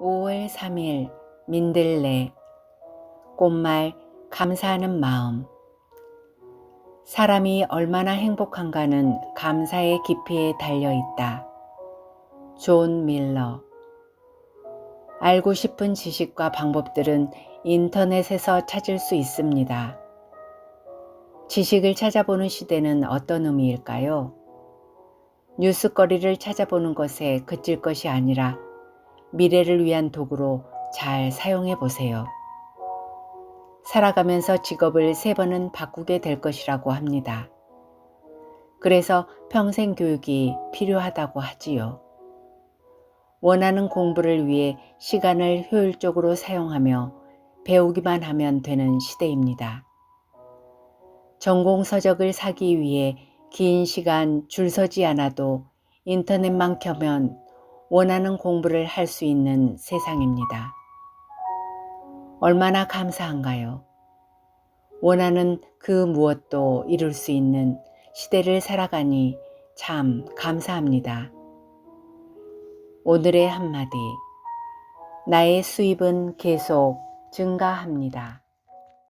5월 3일 민들레 꽃말 감사하는 마음 사람이 얼마나 행복한가는 감사의 깊이에 달려 있다. 존 밀러 알고 싶은 지식과 방법들은 인터넷에서 찾을 수 있습니다. 지식을 찾아보는 시대는 어떤 의미일까요? 뉴스거리를 찾아보는 것에 그칠 것이 아니라 미래를 위한 도구로 잘 사용해 보세요. 살아가면서 직업을 세 번은 바꾸게 될 것이라고 합니다. 그래서 평생 교육이 필요하다고 하지요. 원하는 공부를 위해 시간을 효율적으로 사용하며 배우기만 하면 되는 시대입니다. 전공 서적을 사기 위해 긴 시간 줄 서지 않아도 인터넷만 켜면 원하는 공부를 할 수 있는 세상입니다. 얼마나 감사한가요? 원하는 그 무엇도 이룰 수 있는 시대를 살아가니 참 감사합니다. 오늘의 한마디. 나의 수입은 계속 증가합니다.